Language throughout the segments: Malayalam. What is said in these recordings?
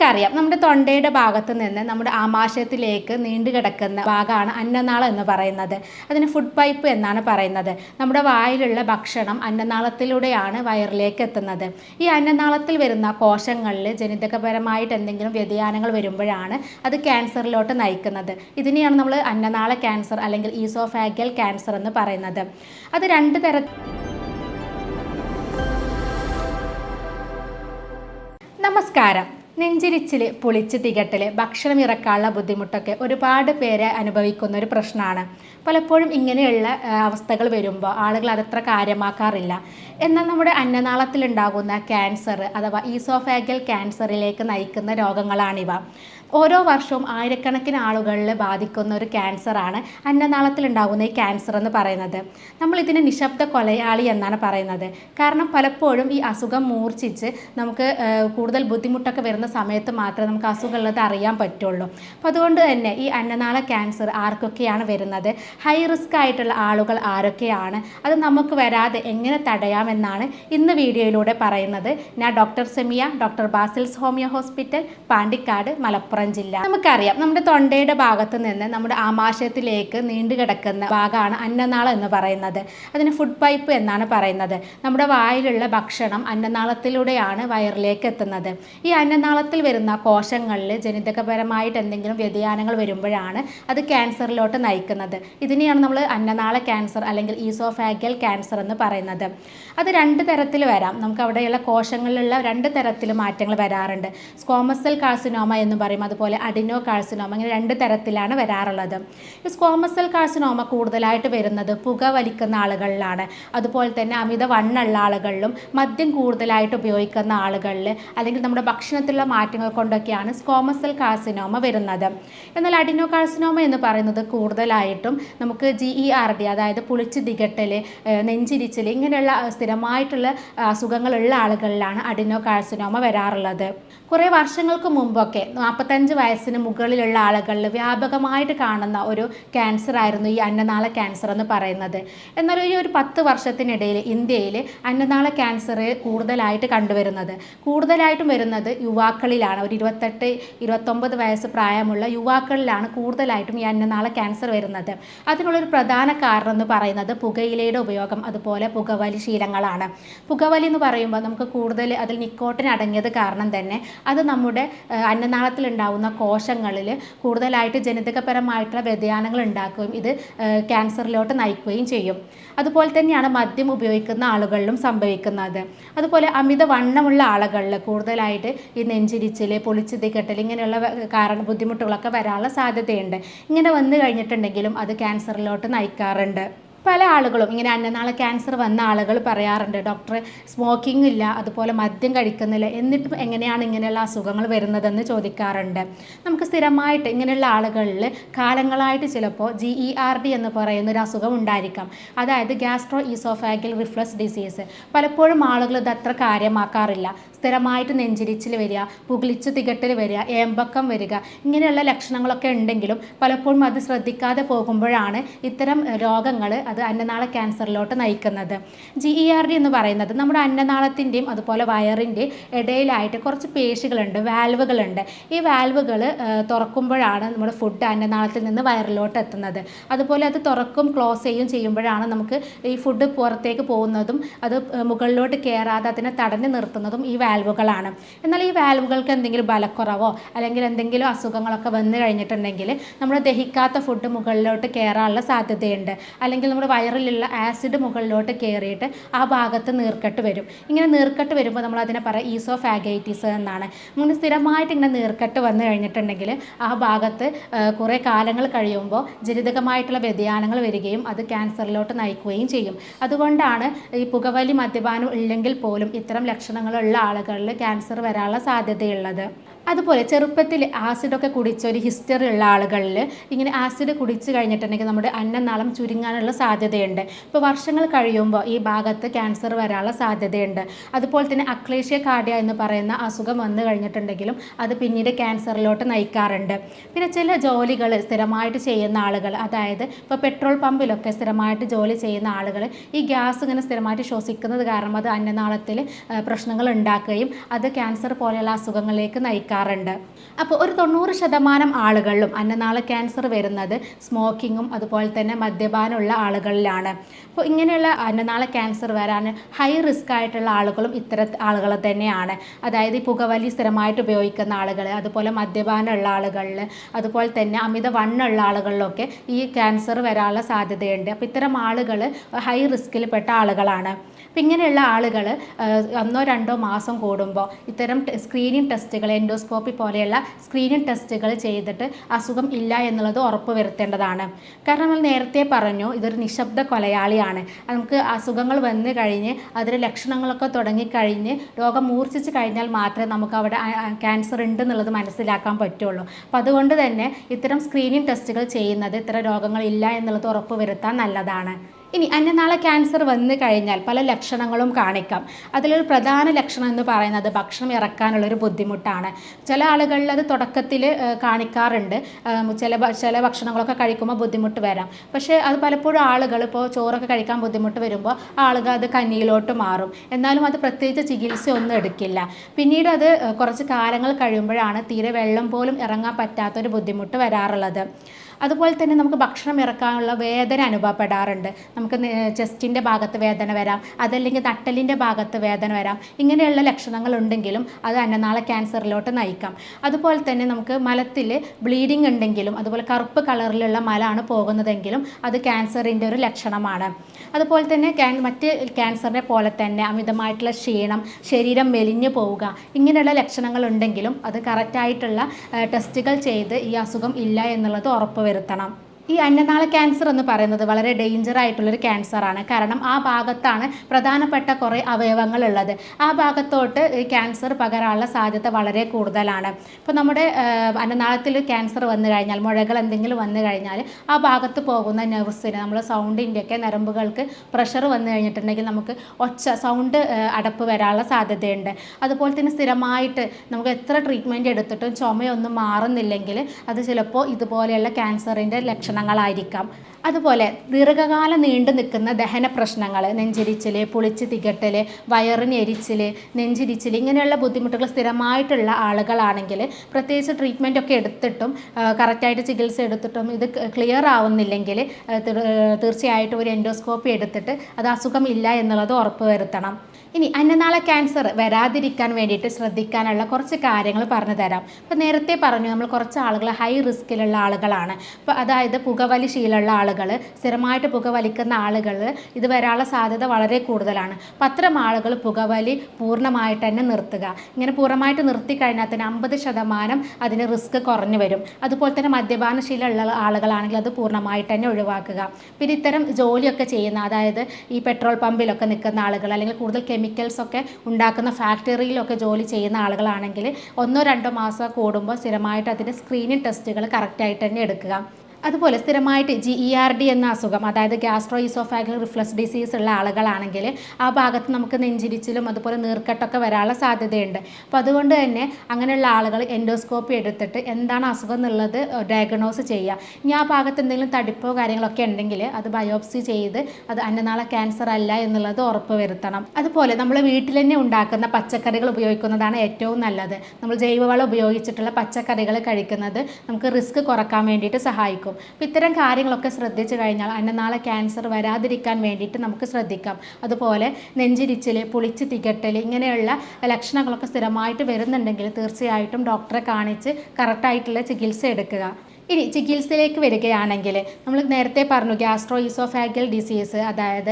നമുക്കറിയാം. നമ്മുടെ തൊണ്ടയുടെ ഭാഗത്ത് നിന്ന് നമ്മുടെ ആമാശയത്തിലേക്ക് നീണ്ടു കിടക്കുന്ന ഭാഗമാണ് അന്നനാളം എന്ന് പറയുന്നത്. അതിന് ഫുഡ് പൈപ്പ് എന്നാണ് പറയുന്നത്. നമ്മുടെ വായിലുള്ള ഭക്ഷണം അന്നനാളത്തിലൂടെയാണ് വയറിലേക്ക് എത്തുന്നത്. ഈ അന്നനാളത്തിൽ വരുന്ന കോശങ്ങളിൽ ജനിതകപരമായിട്ട് എന്തെങ്കിലും വ്യതിയാനങ്ങൾ വരുമ്പോഴാണ് അത് ക്യാൻസറിലോട്ട് നയിക്കുന്നത്. ഇതിനെയാണ് നമ്മൾ അന്നനാള ക്യാൻസർ അല്ലെങ്കിൽ ഈസോഫാഗൽ ക്യാൻസർ എന്ന് പറയുന്നത്. അത് രണ്ട് തര നമസ്കാരം. നെഞ്ചിരിച്ചിൽ പുളിച്ച് തികട്ടൽ ഭക്ഷണം ഇറക്കാനുള്ള ബുദ്ധിമുട്ടൊക്കെ ഒരുപാട് പേരെ അനുഭവിക്കുന്ന ഒരു പ്രശ്നമാണ്. പലപ്പോഴും ഇങ്ങനെയുള്ള അവസ്ഥകൾ വരുമ്പോൾ ആളുകൾ അതത്ര കാര്യമാക്കാറില്ല. എന്നാൽ നമ്മുടെ അന്നനാളത്തിലുണ്ടാകുന്ന ക്യാൻസർ അഥവാ ഈസോഫാഗൽ ക്യാൻസറിലേക്ക് നയിക്കുന്ന രോഗങ്ങളാണിവ. ഓരോ വർഷവും ആയിരക്കണക്കിന് ആളുകളിൽ ബാധിക്കുന്ന ഒരു ക്യാൻസറാണ് അന്നനാളത്തിലുണ്ടാകുന്ന ഈ ക്യാൻസർ എന്ന് പറയുന്നത്. നമ്മൾ ഇതിനെ നിശബ്ദ കൊലയാളി എന്നാണ് പറയുന്നത്. കാരണം പലപ്പോഴും ഈ അസുഖം മൂർച്ഛിച്ച് നമുക്ക് കൂടുതൽ ബുദ്ധിമുട്ടൊക്കെ വരുന്ന സമയത്ത് മാത്രമേ നമുക്ക് അസുഖമുള്ളത് അറിയാൻ പറ്റുള്ളൂ. അപ്പോൾ അതുകൊണ്ട് തന്നെ ഈ അന്നനാള ക്യാൻസർ ആർക്കൊക്കെയാണ് വരുന്നത്? ഹൈ റിസ്ക് ആയിട്ടുള്ള ആളുകൾ ആരൊക്കെയാണ്? അത് നമുക്ക് വരാതെ എങ്ങനെ തടയാമെന്നാണ് ഇന്ന് വീഡിയോയിലൂടെ പറയുന്നത്. ഞാൻ doctor Semiya doctor Basil's homeo hospital Pandikkad Malappuram. ജില്ല നമുക്കറിയാം നമ്മുടെ തൊണ്ടയുടെ ഭാഗത്ത് നിന്ന് നമ്മുടെ ആമാശയത്തിലേക്ക് നീണ്ടു കിടക്കുന്ന ഭാഗമാണ് അന്നനാളം എന്ന് പറയുന്നത്. അതിന് ഫുഡ് പൈപ്പ് എന്നാണ് പറയുന്നത്. നമ്മുടെ വായിലുള്ള ഭക്ഷണം അന്നനാളത്തിലൂടെയാണ് വയറിലേക്ക് എത്തുന്നത്. ഈ അന്നനാളത്തിൽ വരുന്ന കോശങ്ങളിൽ ജനിതകപരമായിട്ട് എന്തെങ്കിലും വ്യതിയാനങ്ങൾ വരുമ്പോഴാണ് അത് ക്യാൻസറിലോട്ട് നയിക്കുന്നത്. ഇതിനെയാണ് നമ്മൾ അന്നനാള ക്യാൻസർ അല്ലെങ്കിൽ ഈസോഫാഗൽ ക്യാൻസർ എന്ന് പറയുന്നത്. അത് രണ്ട് തരത്തിൽ വരാം. നമുക്ക് അവിടെയുള്ള കോശങ്ങളിലുള്ള രണ്ട് തരത്തിൽ മാറ്റങ്ങൾ വരാറുണ്ട്. സ്കോമസൽ കാർസിനോമ എന്ന് പറയും അതുപോലെ അഡിനോ കാഴ്സിനോമ ഇങ്ങനെ രണ്ട് തരത്തിലാണ് വരാറുള്ളത്. സ്കോമസൽ കാഴ്സിനോമ കൂടുതലായിട്ട് വരുന്നത് പുക വലിക്കുന്ന ആളുകളിലാണ്. അതുപോലെ തന്നെ അമിത വണ്ണുള്ള ആളുകളിലും മദ്യം കൂടുതലായിട്ട് ഉപയോഗിക്കുന്ന ആളുകളിൽ അല്ലെങ്കിൽ നമ്മുടെ ഭക്ഷണത്തിലുള്ള മാറ്റങ്ങൾ കൊണ്ടൊക്കെയാണ് സ്കോമസൽ കാഴ്സിനോമ വരുന്നത്. എന്നാൽ അഡിനോ കാഴ്സിനോമ എന്ന് പറയുന്നത് കൂടുതലായിട്ടും നമുക്ക് ജി ഇ ആർ ഡി അതായത് പുളിച്ച് തികട്ടൽ നെഞ്ചിരിച്ചൽ ഇങ്ങനെയുള്ള സ്ഥിരമായിട്ടുള്ള അസുഖങ്ങളുള്ള ആളുകളിലാണ് അഡിനോ കാഴ്സിനോമ വരാറുള്ളത്. കുറേ വർഷങ്ങൾക്ക് മുമ്പൊക്കെ നാൽപ്പത്തഞ്ച് വയസ്സിന് മുകളിലുള്ള ആളുകളിൽ വ്യാപകമായിട്ട് കാണുന്ന ഒരു ക്യാൻസർ ആയിരുന്നു ഈ അന്നനാള ക്യാൻസർ എന്ന് പറയുന്നത്. എന്നാൽ ഈ ഒരു പത്ത് വർഷത്തിനിടയിൽ ഇന്ത്യയിൽ അന്നനാള ക്യാൻസർ കൂടുതലായിട്ട് കണ്ടുവരുന്നത്. കൂടുതലായിട്ടും വരുന്നത് യുവാക്കളിലാണ്. ഒരു ഇരുപത്തെട്ട് ഇരുപത്തൊമ്പത് വയസ്സ് പ്രായമുള്ള യുവാക്കളിലാണ് കൂടുതലായിട്ടും ഈ അന്നനാള ക്യാൻസർ വരുന്നത്. അതിനുള്ളൊരു പ്രധാന കാരണം എന്ന് പറയുന്നത് പുകയിലയുടെ ഉപയോഗം അതുപോലെ പുകവലി ശീലങ്ങളാണ്. പുകവലി എന്ന് പറയുമ്പോൾ നമുക്ക് കൂടുതൽ അതിൽ നിക്കോട്ടിൻ അടങ്ങിയത് കാരണം തന്നെ അത് നമ്മുടെ ഏഹ്, അന്നനാളത്തിലുണ്ടാവുന്ന കോശങ്ങളിൽ കൂടുതലായിട്ട് ജനിതകപരമായിട്ടുള്ള വ്യതിയാനങ്ങൾ ഉണ്ടാക്കുകയും ഇത് ക്യാൻസറിലോട്ട് നയിക്കുകയും ചെയ്യും. അതുപോലെ തന്നെയാണ് മദ്യം ഉപയോഗിക്കുന്ന ആളുകളിലും സംഭവിക്കുന്നത്. അതുപോലെ അമിത വണ്ണമുള്ള ആളുകളിൽ കൂടുതലായിട്ട് ഈ നെഞ്ചിരിച്ചിൽ പൊളിച്ച് തികട്ടൽ ഇങ്ങനെയുള്ള കാരണം ബുദ്ധിമുട്ടുകളൊക്കെ വരാനുള്ള സാധ്യതയുണ്ട്. ഇങ്ങനെ വന്നു കഴിഞ്ഞിട്ടുണ്ടെങ്കിലും അത് ക്യാൻസറിലോട്ട് നയിക്കാറുണ്ട്. പല ആളുകളും ഇങ്ങനെ അന്നനാളെ ക്യാൻസർ വന്ന ആളുകൾ പറയാറുണ്ട് ഡോക്ടർ സ്മോക്കിംഗ് ഇല്ല അതുപോലെ മദ്യം കഴിക്കുന്നില്ല എന്നിട്ടും എങ്ങനെയാണ് ഇങ്ങനെയുള്ള അസുഖങ്ങൾ വരുന്നതെന്ന് ചോദിക്കാറുണ്ട്. നമുക്ക് സ്ഥിരമായിട്ട് ഇങ്ങനെയുള്ള ആളുകളിൽ കാലങ്ങളായിട്ട് ചിലപ്പോൾ ജി ഇ ആർ ഡി എന്ന് പറയുന്ന ഒരു അസുഖം ഉണ്ടായിരിക്കാം. അതായത് ഗ്യാസ്ട്രോ ഈസോഫാഗിൽ റിഫ്ലക്സ് ഡിസീസ് പലപ്പോഴും ആളുകൾ ഇത് അത്ര കാര്യമാക്കാറില്ല. സ്ഥിരമായിട്ട് നെഞ്ചിരിച്ചിൽ വരിക പുകിളിച്ച് തികട്ടൽ വരിക ഏമ്പക്കം വരിക ഇങ്ങനെയുള്ള ലക്ഷണങ്ങളൊക്കെ ഉണ്ടെങ്കിലും പലപ്പോഴും അത് ശ്രദ്ധിക്കാതെ പോകുമ്പോഴാണ് ഇത്തരം രോഗങ്ങൾ അത് അന്നനാള ക്യാൻസറിലോട്ട് നയിക്കുന്നത്. ജി ഇ ആർ ഡി എന്ന് പറയുന്നത് നമ്മുടെ അന്നനാളത്തിന്റെയും അതുപോലെ വയറിന്റെ ഇടയിലായിട്ട് കുറച്ച് പേശികളുണ്ട് വാൽവുകളുണ്ട്. ഈ വാൽവുകൾ തുറക്കുമ്പോഴാണ് നമ്മുടെ ഫുഡ് അന്നനാളത്തിൽ നിന്ന് വയറിലോട്ട് എത്തുന്നത്. അതുപോലെ അത് തുറക്കും ക്ലോസ് ചെയ്യും ചെയ്യുമ്പോഴാണ് നമുക്ക് ഈ ഫുഡ് പുറത്തേക്ക് പോകുന്നതും അത് മുകളിലോട്ട് കയറാതെ അതിനെ തടഞ്ഞു നിർത്തുന്നതും ഈ വാൽവുകളാണ് എന്നാൽ ഈ വാൽവുകൾക്ക് എന്തെങ്കിലും ബലക്കുറവോ അല്ലെങ്കിൽ എന്തെങ്കിലും അസുഖങ്ങളൊക്കെ വന്നു കഴിഞ്ഞിട്ടുണ്ടെങ്കിൽ നമ്മൾ ദഹിക്കാത്ത ഫുഡ് മുകളിലോട്ട് കയറാനുള്ള സാധ്യതയുണ്ട്. അല്ലെങ്കിൽ നമ്മുടെ വയറിലുള്ള ആസിഡ് മുകളിലോട്ട് കയറിയിട്ട് ആ ഭാഗത്ത് നീർക്കെട്ട് വരും. ഇങ്ങനെ നീർക്കെട്ട് വരുമ്പോൾ നമ്മൾ അതിനെ പറയാം ഈസോഫാഗൈറ്റിസ് എന്നാണ്. അങ്ങനെ സ്ഥിരമായിട്ട് ഇങ്ങനെ നീർക്കെട്ട് വന്നു കഴിഞ്ഞിട്ടുണ്ടെങ്കിൽ ആ ഭാഗത്ത് കുറേ കാലങ്ങൾ കഴിയുമ്പോൾ ജനിതകമായിട്ടുള്ള വ്യതിയാനങ്ങൾ വരികയും അത് ക്യാൻസറിലോട്ട് നയിക്കുകയും ചെയ്യും. അതുകൊണ്ടാണ് ഈ പുകവലി മദ്യപാനം ഇല്ലെങ്കിൽ പോലും ഇത്തരം ലക്ഷണങ്ങളുള്ള ആളുകളിൽ ക്യാൻസർ വരാനുള്ള സാധ്യതയുള്ളത്. അതുപോലെ ചെറുപ്പത്തിൽ ആസിഡൊക്കെ കുടിച്ച ഒരു ഹിസ്റ്ററി ഉള്ള ആളുകളിൽ ഇങ്ങനെ ആസിഡ് കുടിച്ച് കഴിഞ്ഞിട്ടുണ്ടെങ്കിൽ നമ്മുടെ അന്നനാളം ചുരുങ്ങാനുള്ള സാധ്യതയുണ്ട്. ഇപ്പോൾ വർഷങ്ങൾ കഴിയുമ്പോൾ ഈ ഭാഗത്ത് ക്യാൻസർ വരാനുള്ള സാധ്യതയുണ്ട്. അതുപോലെ തന്നെ അക്ലേഷ്യ കാർഡിയ എന്ന് പറയുന്ന അസുഖം വന്നു കഴിഞ്ഞിട്ടുണ്ടെങ്കിലും അത് പിന്നീട് ക്യാൻസറിലോട്ട് നയിക്കാറുണ്ട്. പിന്നെ ചില ജോലികൾ സ്ഥിരമായിട്ട് ചെയ്യുന്ന ആളുകൾ അതായത് ഇപ്പോൾ പെട്രോൾ പമ്പിലൊക്കെ സ്ഥിരമായിട്ട് ജോലി ചെയ്യുന്ന ആളുകൾ ഈ ഗ്യാസ് ഇങ്ങനെ സ്ഥിരമായിട്ട് ശ്വസിക്കുന്നത് കാരണം അത് അന്നനാളത്തിൽ പ്രശ്നങ്ങൾ ഉണ്ടാക്കുകയും അത് ക്യാൻസർ പോലെയുള്ള അസുഖങ്ങളിലേക്ക് നയിക്കാറുണ്ട്. വരാറുണ്ട്. അപ്പോൾ ഒരു തൊണ്ണൂറ് ശതമാനം ആളുകളിലും അന്നനാള ക്യാൻസർ വരുന്നത് സ്മോക്കിങ്ങും അതുപോലെ തന്നെ മദ്യപാനമുള്ള ആളുകളിലാണ്. അപ്പോൾ ഇങ്ങനെയുള്ള അന്നനാള ക്യാൻസർ വരാൻ ഹൈ റിസ്ക് ആയിട്ടുള്ള ആളുകളും ഇത്തര ആളുകൾ തന്നെയാണ്. അതായത് പുകവലി സ്ഥിരമായിട്ട് ഉപയോഗിക്കുന്ന ആളുകൾ അതുപോലെ മദ്യപാനമുള്ള ആളുകളിൽ അതുപോലെ തന്നെ അമിത വണ്ണുള്ള ആളുകളിലൊക്കെ ഈ ക്യാൻസർ വരാനുള്ള സാധ്യതയുണ്ട്. അപ്പോൾ ഇത്തരം ആളുകൾ ഹൈ റിസ്കിൽപ്പെട്ട ആളുകളാണ്. അപ്പോൾ ഇങ്ങനെയുള്ള ആളുകൾ ഒന്നോ രണ്ടോ മാസം കൂടുമ്പോൾ ഇത്തരം സ്ക്രീനിങ് ടെസ്റ്റുകൾ എൻഡോസ്കോപ്പി പോലെയുള്ള സ്ക്രീനിങ് ടെസ്റ്റുകൾ ചെയ്തിട്ട് അസുഖം ഇല്ല എന്നുള്ളത് ഉറപ്പ് വരുത്തേണ്ടതാണ്. കാരണം നമ്മൾ നേരത്തെ പറഞ്ഞു ഇതൊരു നിശബ്ദ കൊലയാളിയാണ്. നമുക്ക് അസുഖങ്ങൾ വന്നു കഴിഞ്ഞ് അതിന്റെ ലക്ഷണങ്ങളൊക്കെ തുടങ്ങിക്കഴിഞ്ഞ് രോഗം മൂർച്ഛിച്ച് കഴിഞ്ഞാൽ മാത്രമേ നമുക്ക് അവിടെ ക്യാൻസർ ഉണ്ട് എന്നുള്ളത് മനസ്സിലാക്കാൻ പറ്റുള്ളൂ. അപ്പം അതുകൊണ്ട് തന്നെ ഇത്തരം സ്ക്രീനിങ് ടെസ്റ്റുകൾ ചെയ്യുന്നത് ഇത്തരം രോഗങ്ങൾ ഇല്ല എന്നുള്ളത് ഉറപ്പ് വരുത്താൻ നല്ലതാണ്. ഇനി അന്യനാളെ ക്യാൻസർ വന്നു കഴിഞ്ഞാൽ പല ലക്ഷണങ്ങളും കാണിക്കാം. അതിലൊരു പ്രധാന ലക്ഷണം എന്ന് പറയുന്നത് ഭക്ഷണം ഇറക്കാനുള്ളൊരു ബുദ്ധിമുട്ടാണ്. ചില ആളുകളിൽ അത് തുടക്കത്തിൽ കാണിക്കാറുണ്ട്. ചില ചില ഭക്ഷണങ്ങളൊക്കെ കഴിക്കുമ്പോൾ ബുദ്ധിമുട്ട് വരാം. പക്ഷേ അത് പലപ്പോഴും ആളുകൾ ഇപ്പോൾ ചോറൊക്കെ കഴിക്കാൻ ബുദ്ധിമുട്ട് വരുമ്പോൾ ആളുകൾ അത് കഞ്ഞിയിലോട്ട് മാറും. എന്നാലും അത് പ്രത്യേകിച്ച് ചികിത്സ ഒന്നും എടുക്കില്ല. പിന്നീട് അത് കുറച്ച് കാലങ്ങൾ കഴിയുമ്പോഴാണ് തീരെ വെള്ളം പോലും ഇറങ്ങാൻ പറ്റാത്തൊരു ബുദ്ധിമുട്ട് വരാറുള്ളത്. അതുപോലെ തന്നെ നമുക്ക് ഭക്ഷണം ഇറക്കാനുള്ള വേദന അനുഭവപ്പെടാറുണ്ട്. നമുക്ക് ചെസ്റ്റിന്റെ ഭാഗത്ത് വേദന വരാം അതല്ലെങ്കിൽ തട്ടലിന്റെ ഭാഗത്ത് വേദന വരാം ഇങ്ങനെയുള്ള ലക്ഷണങ്ങൾ ഉണ്ടെങ്കിലും അത് അന്നനാള ക്യാൻസറിലോട്ട് നയിക്കാം. അതുപോലെ തന്നെ നമുക്ക് മലത്തിൽ ബ്ലീഡിംഗ് ഉണ്ടെങ്കിലും അതുപോലെ കറുപ്പ് കളറിലുള്ള മലാണ് പോകുന്നതെങ്കിലും അത് ക്യാൻസറിന്റെ ഒരു ലക്ഷണമാണ്. അതുപോലെ തന്നെ ക്യാൻ മറ്റ് ക്യാൻസറിനെ പോലെ തന്നെ അമിതമായിട്ടുള്ള ക്ഷീണം ശരീരം മെലിഞ്ഞു പോവുക ഇങ്ങനെയുള്ള ലക്ഷണങ്ങൾ ഉണ്ടെങ്കിലും അത് കറക്റ്റായിട്ടുള്ള ടെസ്റ്റുകൾ ചെയ്ത് ഈ അസുഖം ഇല്ല എന്നുള്ളത് ഉറപ്പ് വരുത്തണം. ഈ അന്നനാള ക്യാൻസർ എന്ന് പറയുന്നത് വളരെ ഡേഞ്ചർ ആയിട്ടുള്ളൊരു ക്യാൻസറാണ് കാരണം ആ ഭാഗത്താണ് പ്രധാനപ്പെട്ട കുറേ അവയവങ്ങൾ ഉള്ളത് ആ ഭാഗത്തോട്ട് ഈ ക്യാൻസർ പകരാനുള്ള സാധ്യത വളരെ കൂടുതലാണ്. ഇപ്പോൾ നമ്മുടെ അന്നനാളത്തിൽ ക്യാൻസർ വന്നു കഴിഞ്ഞാൽ മുഴകൾ എന്തെങ്കിലും വന്നു കഴിഞ്ഞാൽ ആ ഭാഗത്ത് പോകുന്ന നെർവ്സിന് നമ്മൾ സൗണ്ടിന്റെയൊക്കെ നരമ്പുകൾക്ക് പ്രഷർ വന്നു കഴിഞ്ഞിട്ടുണ്ടെങ്കിൽ നമുക്ക് ഒച്ച സൗണ്ട് അടപ്പ് വരാനുള്ള സാധ്യതയുണ്ട്. അതുപോലെ തന്നെ സ്ഥിരമായിട്ട് നമുക്ക് എത്ര ട്രീറ്റ്മെന്റ് എടുത്തിട്ടും ചുമയൊന്നും മാറുന്നില്ലെങ്കിൽ അത് ചിലപ്പോൾ ഇതുപോലെയുള്ള ക്യാൻസറിന്റെ ലക്ഷണങ്ങളായിരിക്കാം അതുപോലെ ദീർഘകാലം നീണ്ടു നിൽക്കുന്ന ദഹന പ്രശ്നങ്ങൾ നെഞ്ചിരിച്ചിൽ പുളിച്ച് തികട്ടൽ വയറിന് എരിച്ചിൽ നെഞ്ചിരിച്ചിൽ ഇങ്ങനെയുള്ള ബുദ്ധിമുട്ടുകൾ സ്ഥിരമായിട്ടുള്ള ആളുകളാണെങ്കിൽ പ്രത്യേകിച്ച് ട്രീറ്റ്മെന്റ് ഒക്കെ എടുത്തിട്ടും കറക്റ്റായിട്ട് ചികിത്സ എടുത്തിട്ടും ഇത് ക്ലിയർ ആവുന്നില്ലെങ്കിൽ തീർച്ചയായിട്ടും ഒരു എൻഡോസ്കോപ്പി എടുത്തിട്ട് അത് അസുഖമില്ല എന്നുള്ളത് ഉറപ്പ് വരുത്തണം ഇനി അന്നനാള ക്യാൻസർ വരാതിരിക്കാൻ വേണ്ടിയിട്ട് ശ്രദ്ധിക്കാനുള്ള കുറച്ച് കാര്യങ്ങൾ പറഞ്ഞു തരാം. ഇപ്പോൾ നേരത്തെ പറഞ്ഞു നമ്മൾ കുറച്ച് ആളുകൾ ഹൈ റിസ്കിലുള്ള ആളുകളാണ്. അപ്പോൾ അതായത് പുകവലി ശീലമുള്ള ആളുകൾ സ്ഥിരമായിട്ട് പുകവലിക്കുന്ന ആളുകൾ ഇത് വരാനുള്ള സാധ്യത വളരെ കൂടുതലാണ്. അപ്പോൾ അത്തരം ആളുകൾ പുകവലി പൂർണമായിട്ട് തന്നെ നിർത്തുക. ഇങ്ങനെ പൂർണമായിട്ട് നിർത്തി കഴിഞ്ഞാൽ തന്നെ അമ്പത് ശതമാനം അതിന് റിസ്ക് കുറഞ്ഞു വരും. അതുപോലെ തന്നെ മദ്യപാന ശീലമുള്ള ആളുകളാണെങ്കിൽ അത് പൂർണമായിട്ട് തന്നെ ഒഴിവാക്കുക. പിന്നെ ഇത്തരം ജോലിയൊക്കെ ചെയ്യുന്ന അതായത് ഈ പെട്രോൾ പമ്പിലൊക്കെ നിൽക്കുന്ന ആളുകൾ അല്ലെങ്കിൽ കൂടുതൽ കെമിക്കൽസ് ഒക്കെ ഉണ്ടാക്കുന്ന ഫാക്ടറിയിലൊക്കെ ജോലി ചെയ്യുന്ന ആളുകളാണെങ്കിൽ ഒന്നോ രണ്ടോ മാസം കൂടുമ്പോൾ സ്ഥിരമായിട്ട് അതിന്റെ സ്ക്രീനിങ് ടെസ്റ്റുകൾ കറക്റ്റായിട്ട് തന്നെ എടുക്കുക. അതുപോലെ സ്ഥിരമായിട്ട് ജി ഇ ആർ ഡി എന്ന അസുഖം അതായത് ഗ്യാസ്ട്രോ ഈസോഫാഗൽ റിഫ്ലക്സ് ഡിസീസ് ഉള്ള ആളുകളാണെങ്കിൽ ആ ഭാഗത്ത് നമുക്ക് നെഞ്ചിരിച്ചിലും അതുപോലെ നീർക്കെട്ടൊക്കെ വരാനുള്ള സാധ്യതയുണ്ട്. അപ്പോൾ അതുകൊണ്ട് തന്നെ അങ്ങനെയുള്ള ആളുകൾ എൻഡോസ്കോപ്പി എടുത്തിട്ട് എന്താണ് അസുഖം എന്നുള്ളത് ഡയഗ്നോസ് ചെയ്യുക. ഇനി ആ ഭാഗത്ത് എന്തെങ്കിലും തടിപ്പോ കാര്യങ്ങളൊക്കെ ഉണ്ടെങ്കിൽ അത് ബയോപ്സി ചെയ്ത് അത് അന്നനാള ക്യാൻസർ അല്ല എന്നുള്ളത് ഉറപ്പ് വരുത്തണം. അതുപോലെ നമ്മൾ വീട്ടിൽ തന്നെ ഉണ്ടാക്കുന്ന പച്ചക്കറികൾ ഉപയോഗിക്കുന്നതാണ് ഏറ്റവും നല്ലത്. നമ്മൾ ജൈവവളം ഉപയോഗിച്ചിട്ടുള്ള പച്ചക്കറികൾ കഴിക്കുന്നത് നമുക്ക് റിസ്ക് കുറയ്ക്കാൻ വേണ്ടിയിട്ട് സഹായിക്കും. അപ്പോൾ ഇത്തരം കാര്യങ്ങളൊക്കെ ശ്രദ്ധിച്ചു കഴിഞ്ഞാൽ അന്നനാള ക്യാൻസർ വരാതിരിക്കാൻ വേണ്ടിയിട്ട് നമുക്ക് ശ്രദ്ധിക്കാം. അതുപോലെ നെഞ്ചിരിച്ചിൽ പുളിച്ച് തികട്ടൽ ഇങ്ങനെയുള്ള ലക്ഷണങ്ങളൊക്കെ സ്ഥിരമായിട്ട് വരുന്നുണ്ടെങ്കിൽ തീർച്ചയായിട്ടും ഡോക്ടറെ കാണിച്ച് കറക്റ്റായിട്ടുള്ള ചികിത്സ എടുക്കുക. ഇനി ചികിത്സയിലേക്ക് വരികയാണെങ്കിൽ നമ്മൾ നേരത്തെ പറഞ്ഞു ഗ്യാസ്ട്രോ ഇസോഫാഗൽ ഡിസീസ് അതായത്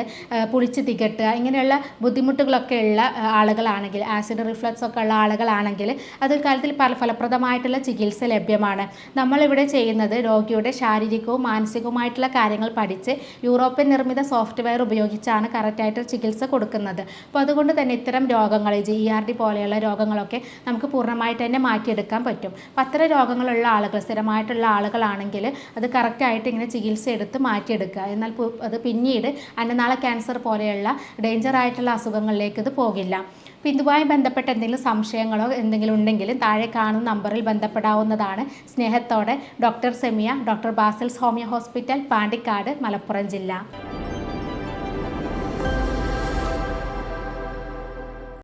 പുളിച്ച് തികട്ടുക ഇങ്ങനെയുള്ള ബുദ്ധിമുട്ടുകളൊക്കെ ഉള്ള ആളുകളാണെങ്കിൽ ആസിഡ് റിഫ്ലക്സ് ഒക്കെ ഉള്ള ആളുകളാണെങ്കിൽ അത് കാലത്തിൽ പല ഫലപ്രദമായിട്ടുള്ള ചികിത്സ ലഭ്യമാണ്. നമ്മളിവിടെ ചെയ്യുന്നത് രോഗിയുടെ ശാരീരികവും മാനസികവുമായിട്ടുള്ള കാര്യങ്ങൾ പഠിച്ച് യൂറോപ്യൻ നിർമ്മിത സോഫ്റ്റ്വെയർ ഉപയോഗിച്ചാണ് കറക്റ്റായിട്ട് ചികിത്സ കൊടുക്കുന്നത്. അപ്പോൾ അതുകൊണ്ട് തന്നെ ഇത്തരം രോഗങ്ങൾ ജി ഇ ആർ ഡി പോലെയുള്ള രോഗങ്ങളൊക്കെ നമുക്ക് പൂർണമായിട്ട് തന്നെ മാറ്റിയെടുക്കാൻ പറ്റും. അപ്പം അത്തരം രോഗങ്ങളുള്ള ആളുകൾ സ്ഥിരമായിട്ടുള്ള ആളുകളാണെങ്കിൽ അത് കറക്റ്റായിട്ട് ഇങ്ങനെ ചികിത്സ എടുത്ത് മാറ്റിയെടുക്കുക. എന്നാൽ അത് പിന്നീട് അന്നനാള ക്യാൻസർ പോലെയുള്ള ഡേഞ്ചർ ആയിട്ടുള്ള അസുഖങ്ങളിലേക്ക് ഇത് പോകില്ല. അപ്പോൾ ഇതുമായി ബന്ധപ്പെട്ട എന്തെങ്കിലും സംശയങ്ങളോ എന്തെങ്കിലും ഉണ്ടെങ്കിൽ താഴെ കാണുന്ന നമ്പറിൽ ബന്ധപ്പെടാവുന്നതാണ് സ്നേഹത്തോടെ doctor Semiya doctor Basil's homeo hospital Pandikkad Malappuram ജില്ല.